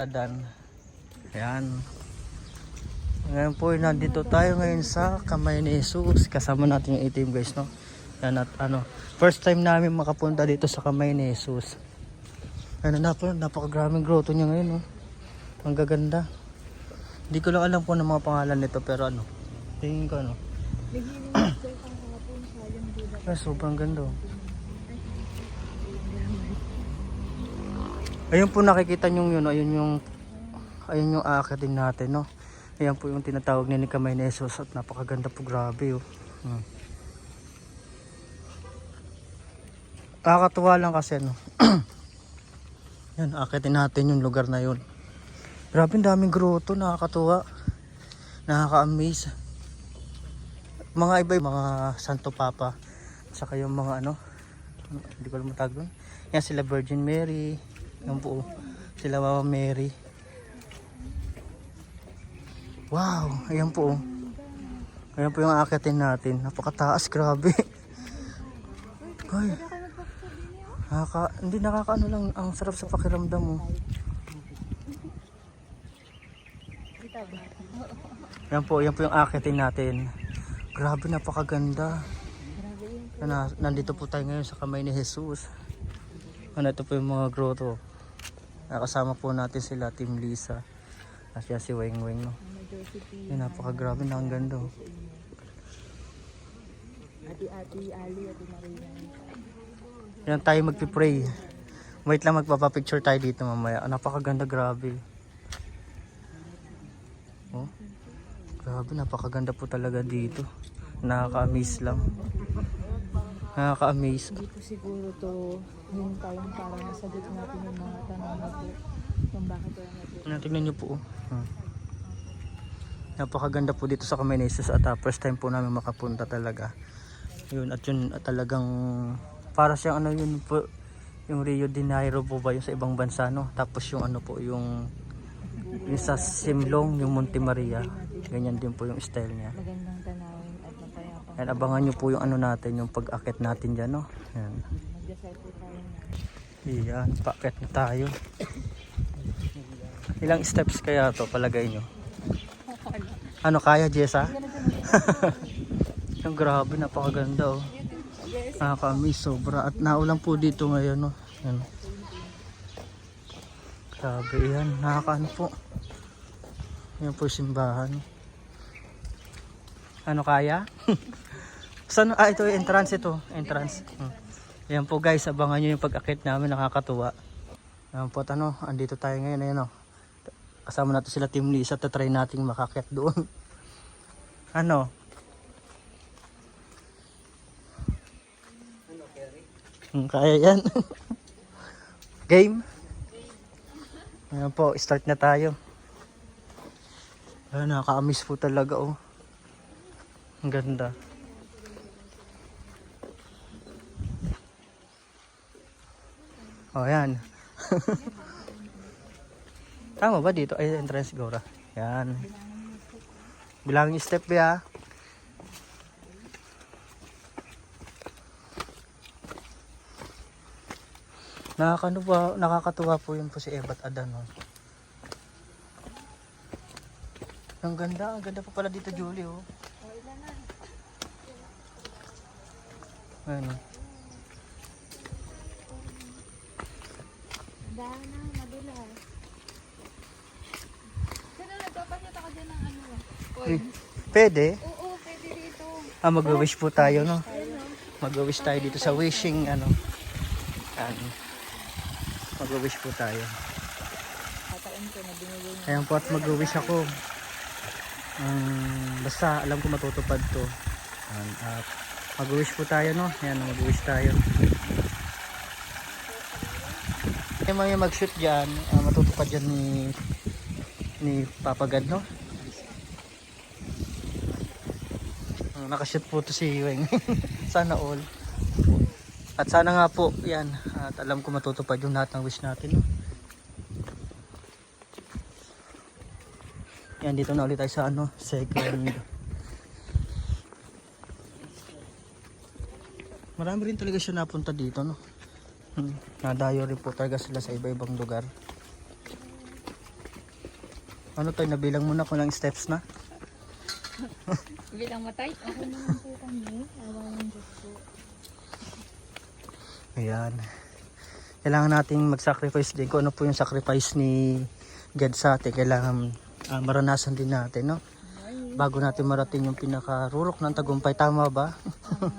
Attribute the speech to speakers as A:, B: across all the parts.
A: Adan. Ayan. Ngayon po, nandito tayo ngayon sa Kamay ni Jesus. Kasama natin yung A-team guys, no? Yan at ano, first time namin makapunta dito sa Kamay ni Jesus. Ano na po, napakagraming grotto niya ngayon, no? Ang gaganda. Hindi ko lang alam kung ano mga pangalan nito, pero ano, tingin ko ano. Ay, sobrang ganda. oh. Ayun po nakikita nyo yun, ayun yung ayun yung aakit natin, no. Ayan po yung tinatawag ni Kamay ni Jesus at napakaganda po, grabe oh. Hmm. Nakakatuwa lang kasi no. Yan, akitin natin yung lugar na yun. Grabe, daming grotto, nakakatuwa. Nakaka-amaze. Mga iba, mga Santo Papa. Saka yung mga ano, hindi ko alam matawag doon. Yan sila Virgin Mary. Yan po, sila Mama Mary. Wow, ayan po. oh. Ayan po yung akitin natin. Napakataas, grabe. Ay. Nakaka, hindi nakakaano lang, ang sarap sa pakiramdam mo. Yan po, yan po yung akitin natin. Grabe, napakaganda. Na, nandito po tayo ngayon sa kamay ni Jesus. Ano ito po yung mga grotto. Nakasama po natin sila, Team Lisa. At siya si Weng Weng. No? Yan, napakagrabe na ang ganda. oh.
B: Ati-ati, Ali, ati Maria.
A: Yan tayo magpipray. Wait lang magpapapicture tayo dito mamaya. Ah, Napakaganda, grabe. Oh. Grabe, napakaganda po talaga dito. Nakaka-amaze lang. Nakaka-amaze.
B: Po siguro to yung tayong para masagot natin yung mga tanong na po kung bakit wala na po.
A: Tingnan nyo po. oh. Hmm. Napakaganda po dito sa Kameneses at ah, first time po namin makapunta talaga. Yun at yun at talagang para siyang ano yun po yung Rio de Janeiro po ba yung sa ibang bansa no. Tapos yung ano po yung yung sa Simlong, yung Monte Maria. Ganyan din po yung style niya.
B: Magandang.
A: Yan, abangan nyo po yung ano natin, yung pag-akit natin dyan, no? Yan. Yan, paakit na tayo. Ilang steps kaya to palagay nyo? Ano kaya, Jessa? Yung grabe, napakaganda oh. Nakaka-amaze sobra. At naulan po dito ngayon, no? Yan. Grabe yan, nakakaano po. Yan po simbahan. Ano kaya? Saan? Ah, ito yung entrance ito. Entrance. Hmm. Yan po guys, abangan nyo yung pag-akit namin, nakakatuwa. Yan po, at ano, andito tayo ngayon, ayun oh. Kasama natin sila Team Lisa, tatry nating makakit doon. ano? Hmm, kaya yan. Game? Ayan po, start na tayo. Ayan, nakaka-miss po talaga oh. Ang ganda. Oh, yan. Tama ba dito? Ay, entrance siguro. Yan. Bilangin step ya. Nakakano ba, nakakatuwa po yun po si Ebat Adan. Oh. Ang ganda, ang ganda pa pala dito Julie oh. Ayun oh.
B: Dana, madulas. Pero nagpapasyat ako dyan ng ano.
A: Uy, Pwede?
B: Oo, pwede dito.
A: Ah, mag-wish po tayo, no? Mag-wish tayo dito sa wishing, ano. Ano. Mag-wish po tayo.
B: Na.
A: Ayan po at mag-wish ako. Um, basta alam ko matutupad to. Ayan, at mag-wish po tayo, no? Ayan, mag-wish tayo. Yung mga mag-shoot dyan, ah, matutupad dyan ni ni Papa God, no? Ah, nakashoot po to si Weng. sana all. At sana nga po, yan. At alam ko matutupad yung lahat ng wish natin, no? Yan, dito na ulit tayo sa ano, second. Marami rin talaga siya napunta dito, no? Hmm. Nadayo rin po talaga sila sa iba-ibang lugar. Ano tayo, nabilang muna kung lang steps na.
B: Bilang matay. Ako naman po kami. Awa ng Diyos po.
A: Ayan. Kailangan nating mag-sacrifice din kung ano po yung sacrifice ni God sa atin. Kailangan ah, maranasan din natin, no? Bago natin marating yung pinakarurok ng tagumpay. Tama ba?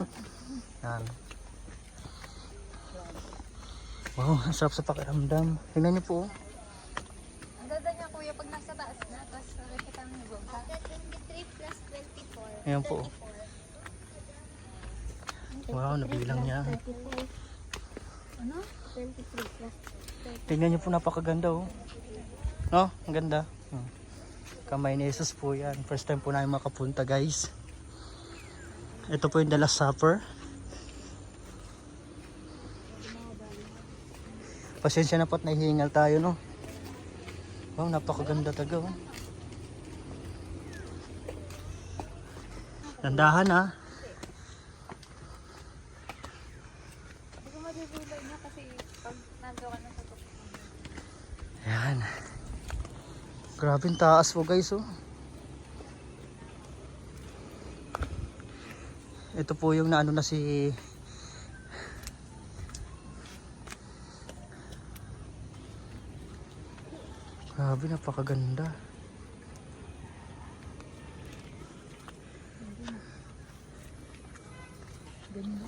A: Yan. Wow, ang sarap sa pakiramdam. Tingnan niyo po. oh.
B: Ang ganda niya kuya pag nasa taas na. Tapos nakikita mo yung baba.
C: 23 plus 24.
A: Ayan po. oh. Wow, nabilang niya.
C: 34.
B: Ano?
C: 23 plus
A: Tingnan niyo po, napakaganda oh. No? Ang ganda. Hmm. Kamay ni Jesus po yan. First time po namin makapunta guys. Ito po yung The Last Supper. Pasensya na po at nahihingal tayo no. Wow, napakaganda talaga oh. Dandahan ah.
B: Sa tuktok.
A: Ayan. Grabe ang taas po guys oh. Ito po yung naano na si Grabe napakaganda.
B: Ganda.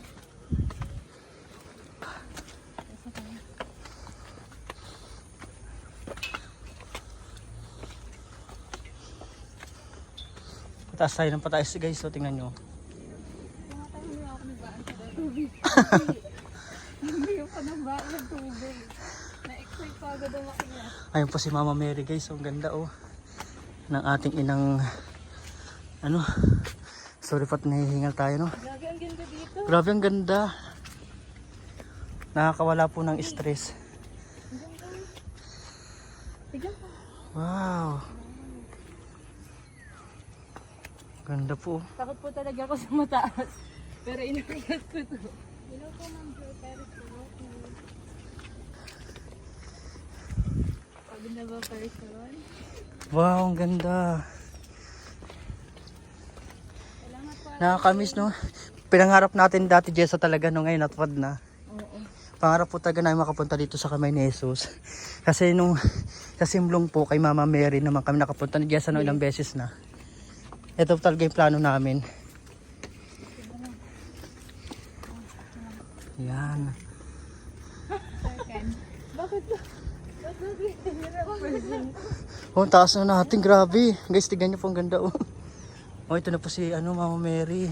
A: Pataas tayo ng pataas guys so tingnan nyo.
B: Kumakain ako ng baan sa tubig. Hindi ko ng baan ng tubig. Na-excite pa agad ang makina.
A: Ayun po si Mama Mary guys. Ang ganda oh. Ng ating inang ano. Sorry po at nahihingal tayo no.
B: Lagi ang ganda dito.
A: Grabe ang ganda. Nakakawala po ng stress. Wow. Ganda po.
B: Takot po talaga ako sa mataas. Pero inakyat ko to. Hello po ma'am Paris po. Pagod na ba Paris Ron?
A: Wow, ang ganda. Nakakamiss no. Pinangarap natin dati Jessa talaga no ngayon natupad na.
B: Oo.
A: Pangarap po talaga namin makapunta dito sa kamay ni Jesus. Kasi nung sa Simlong po kay Mama Mary naman kami nakapunta ni Jessa no ilang beses na. Ito talaga yung plano namin. Yan.
B: Bakit ba?
A: Oh, taas na natin. Grabe. Guys, tignan niyo po ang ganda. Oh. oh, ito na po si ano, Mama Mary.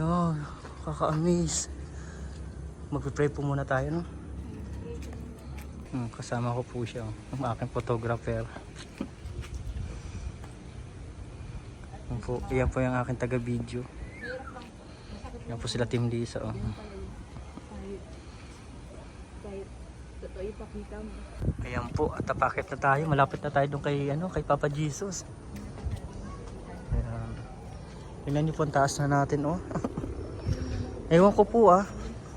A: Yo, kaka-amaze. Magpe-pray po muna tayo, no? Hmm, kasama ko po siya, oh. ang aking photographer. yan, po, yan po yung aking taga-video. Yan po sila Team Lisa, oh.
B: Ipakita mo.
A: Ayan po, at tapakit na tayo. Malapit na tayo doon kay, ano, kay Papa Jesus. Ayan. Tingnan niyo po ang taas na natin, oh. Ewan ko po, ah.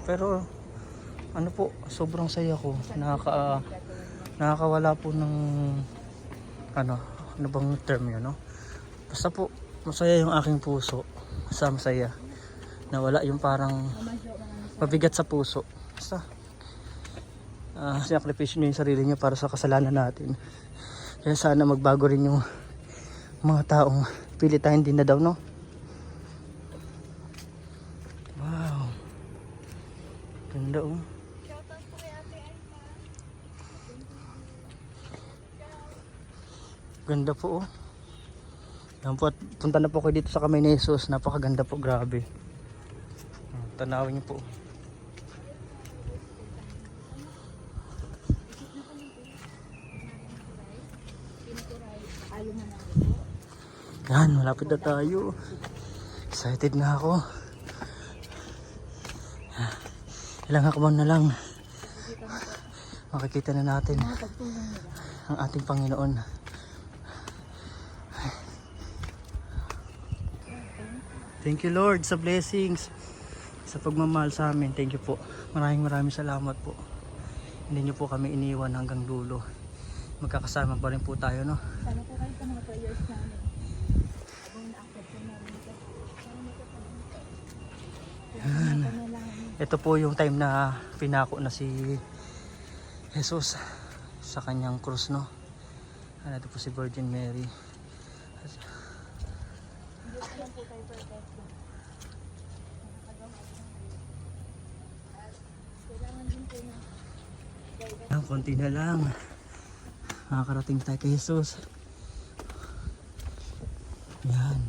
A: Pero, ano po, sobrang saya ko. Nakaka, nakakawala po ng, ano, ano bang term yun, no? Basta po, masaya yung aking puso. Basta masaya. Nawala yung parang mabigat sa puso. Basta, uh, sinakripisyo niya yung sarili niya para sa kasalanan natin. Kaya sana magbago rin yung mga taong pilitain din na daw, no? Wow. Ganda, oh. Ganda po, oh. Yan po, at punta na po kayo dito sa kamay ni Jesus. Napakaganda po, grabe. Ah, Tanawin niyo po. Yan, malapit na tayo. Excited na ako. Ilang hakbang na lang. Makikita na natin ang ating Panginoon. Thank you Lord sa blessings, sa pagmamahal sa amin. Thank you po. Maraming maraming salamat po. Hindi niyo po kami iniwan hanggang dulo. magkakasama pa rin po tayo no.
B: Sana po kayo sa mga prayers namin. Habang na-accept po namin ito. Yan.
A: Ito po yung time na pinako na si Jesus sa kanyang krus no. Ano po si Virgin Mary. Ang konti na lang. Makakarating tayo kay Jesus. Yan.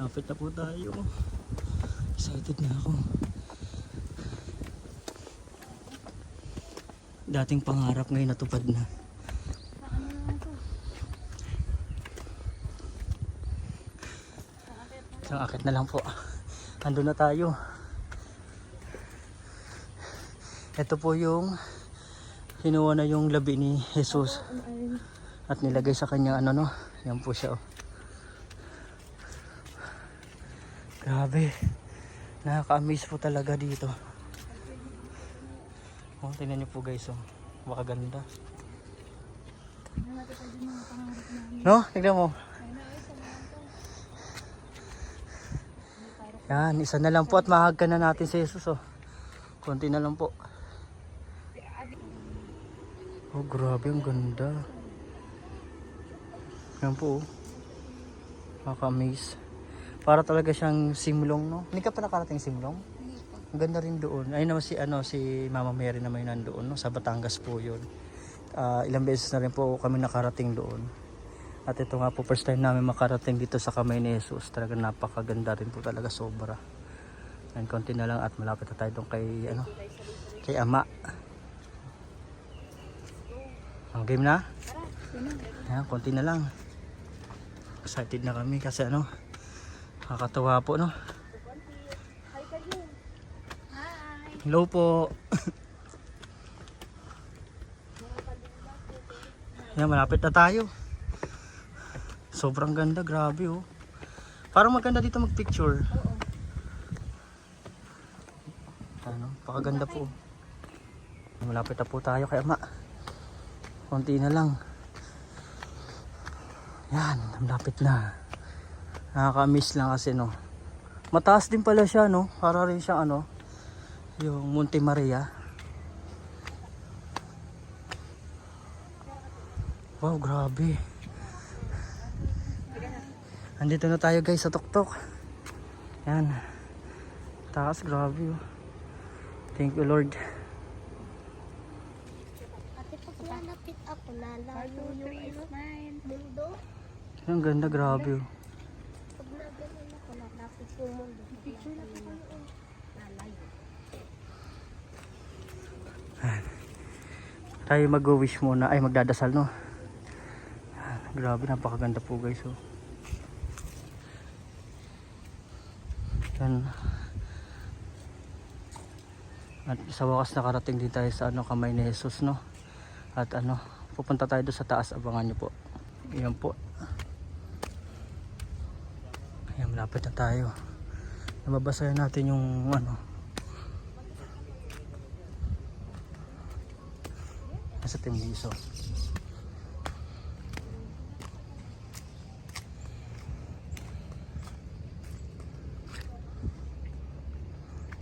A: Lapit na po tayo. Excited na ako. Dating pangarap ngayon natupad na. Isang akit na lang po. Ando na tayo. Ito po yung kinuha na yung labi ni Jesus at nilagay sa kanya ano no. Yan po siya oh. Grabe. Nakaka-amaze po talaga dito. Oh, tingnan niyo po guys oh. Makaganda. No? Tignan mo. Yan, isa na lang po at mahagka na natin si Jesus oh. Konti na lang po. Oh, grabe ang ganda. Yan po oh. Nakaka-amaze. Para talaga siyang simlong, no? Hindi ka pa nakarating simlong? Ang ganda rin doon. Ayun naman si, ano, si Mama Mary naman yun nandoon, no? Sa Batangas po yun. Ah, ilang beses na rin po kami nakarating doon. At ito nga po, first time namin makarating dito sa kamay ni Jesus. Talaga napakaganda rin po talaga, sobra. And konti na lang at malapit na tayo doon kay, ano, kay Ama. Ang game na? Ayan, konti na lang. Excited na kami kasi ano, nakakatawa po, no? Hello po. Yan, malapit na tayo. Sobrang ganda, grabe oh. Parang maganda dito mag-picture. Ano, pakaganda po. Malapit na po tayo kay Ama. Konti na lang. Yan, malapit na. Nakaka-miss lang kasi no. Mataas din pala siya no. Para rin siyang ano, yung Monte Maria. Wow, grabe. Andito na tayo guys sa tuktok. Yan. Taas, grabe. oh. Thank you Lord.
C: Ate, pag lalapit ako, lalayo yung ano, mundo.
A: Ang ganda, grabe. oh.
C: Pag naganon ako, lalapit yung mundo. Picture na po Lalayo.
A: Tayo mag-wish muna. Ay, magdadasal no. Grabe, napakaganda po guys. Oh. Yan. At sa wakas nakarating din tayo sa ano, kamay ni Jesus no. At ano, pupunta tayo doon sa taas. Abangan nyo po. Yan po. Ayan, malapit na tayo. Nababasayan natin yung ano. Nasa Timliso.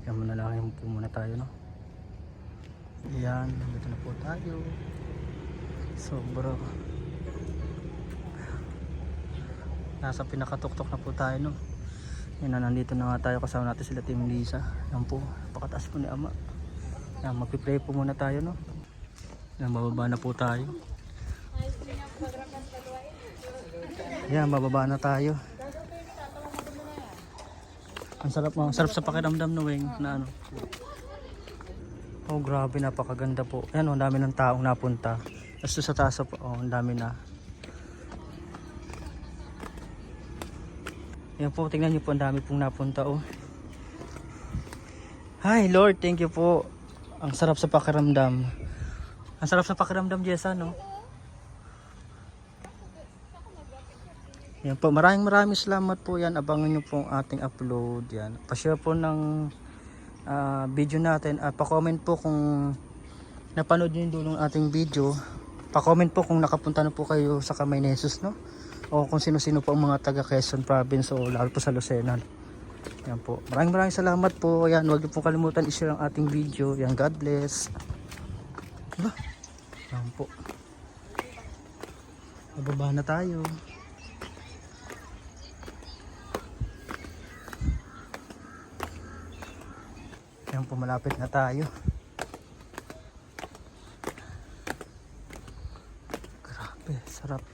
A: Yan muna lang po muna tayo no. Yan, dito na po tayo. Sobra. Nasa pinakatuktok na po tayo no. Yan na, nandito na nga tayo kasama natin sila Team Lisa. Yan po, pakataas po ni Ama. Yan, magpipray po muna tayo no. Yan, bababa na po tayo. Yan, bababa na tayo. Ang sarap ang sarap sa pakiramdam no, Weng, na ano. Oh, grabe, napakaganda po. Yan, oh, ang dami ng taong napunta. Tapos sa taas po, oh, ang dami na. Yan po, tingnan niyo po, ang dami pong napunta, oh. Hi, Lord, thank you po. Ang sarap sa pakiramdam. Ang sarap sa pakiramdam, Jessa, no? Yan po, maraming maraming salamat po yan. Abangan nyo po ang ating upload. Yan. Pa-share po ng ah, video natin at pa-comment po kung napanood nyo yung dulong ating video. Pa-comment po kung nakapunta na po kayo sa Kamay ni Jesus, no? O kung sino-sino po ang mga taga Quezon Province o lalo po sa Lucena. Yan po. Maraming maraming salamat po. Yan, huwag niyo po kalimutan i-share ang ating video. Yan, God bless. Aba, yan po. Bababa na tayo. Yan po, malapit na tayo. Grabe, sarap.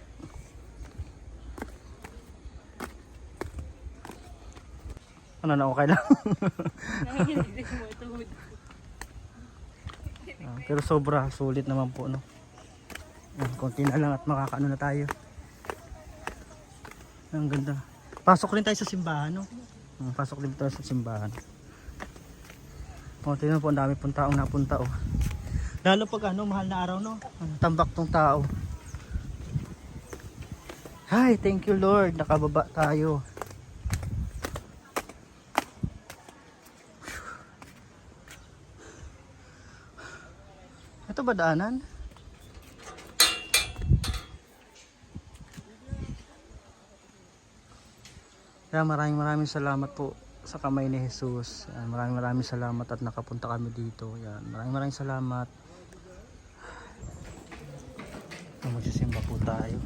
A: Ano na, okay lang. Ah, pero sobra, sulit naman po, no? Konti na lang at makakaano na tayo. Ang ganda. Pasok rin tayo sa simbahan, no? Hmm, pasok din tayo sa simbahan. O, tingnan po, ang dami pong taong napunta, oh. Lalo pag ano, mahal na araw, no? Tambak tong tao. Hi, thank you Lord. Nakababa tayo. Ba daanan? Kaya maraming maraming salamat po sa kamay ni Jesus. Yan, maraming maraming salamat at nakapunta kami dito. Yan, maraming maraming salamat. Magsisimba po tayo.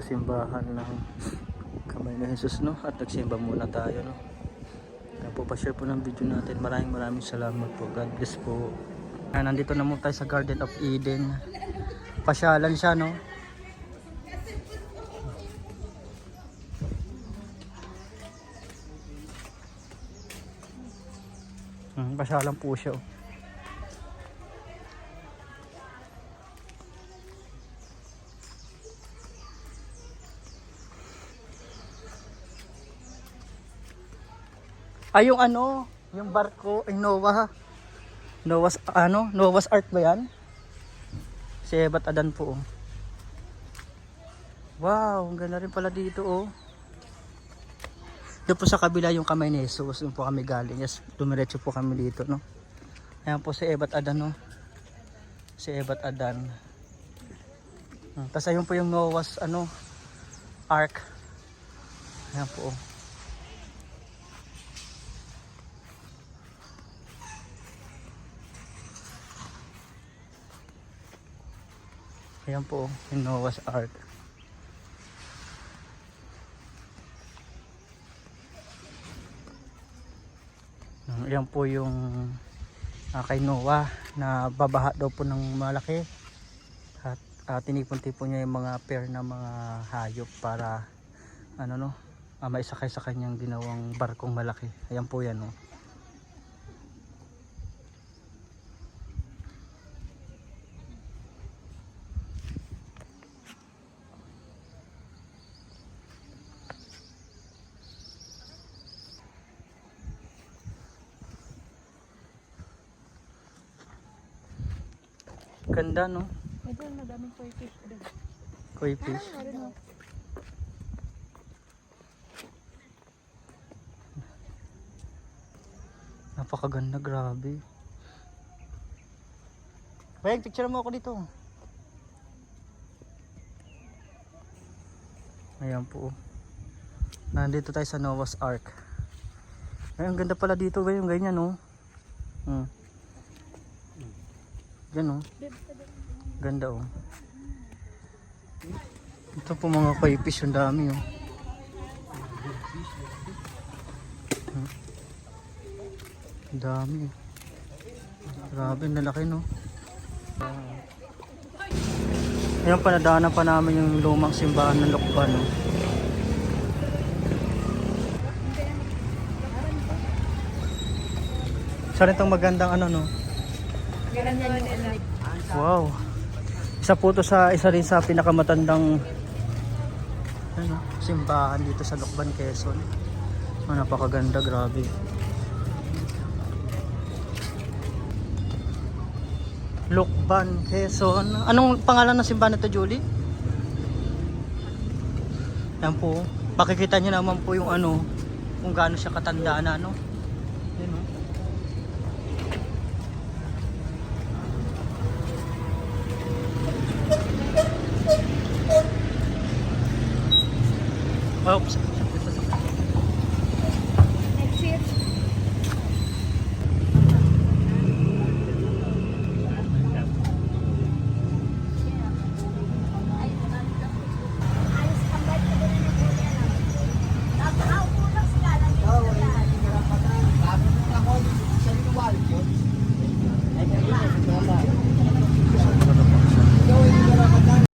A: Sa simbahan ng Kamay ni Jesus, no? At nagsimba muna tayo, no? Yan po, pa-share po ng video natin. Maraming maraming salamat po. God bless po. Yan, nandito na muna tayo sa Garden of Eden. Pasyalan siya, no? Hmm, pasyalan po siya, oh. Ay, yung ano, yung barko, ay Noah. Noah's, ano, Noah's Ark ba yan? Si Ebat Adan po. oh. Wow, ang ganda rin pala dito, oh. Doon po sa kabila yung kamay ni Jesus, doon po kami galing. Yes, dumiretso po kami dito, no. Ayan po si Ebat Adan, no. Si Ebat Adan. Hmm, Tapos ayun po yung Noah's, ano, Ark. Ayan po, oh. Ayan po, yung Noah's Ark. Ayan po yung ah, kay Noah na babaha daw po ng malaki. At uh, tinipon-tipon niya yung mga pair na mga hayop para ano no, ah, maisakay sa kanyang ginawang barkong malaki. Ayan po yan no. Ganda no,
B: doon, madaming koi fish doon.
A: koi fish.
B: Mo.
A: Napakaganda, grabe. Bayag, picture mo ako dito. Ayan po. Nandito tayo sa Noah's Ark. Ay, ang ganda pala dito, yung ganyan, no? Hmm. Yan, no? Ganda, oh. Ito po mga koi fish, ang dami, oh. Ang dami. Grabe, ang lalaki, no? Ayan, panadaanan pa namin yung lumang simbahan ng Lokban, no? Isa rin itong magandang ano, no? Wow. Isa po to sa isa rin sa pinakamatandang Ano, simbahan dito sa Lokban, Quezon. Oh, napakaganda, grabe. Lokban, Quezon. Anong pangalan ng simbahan nito, Julie? Yan po. Makikita niyo naman po yung ano, kung gaano siya katanda na ano. Yan oh. helps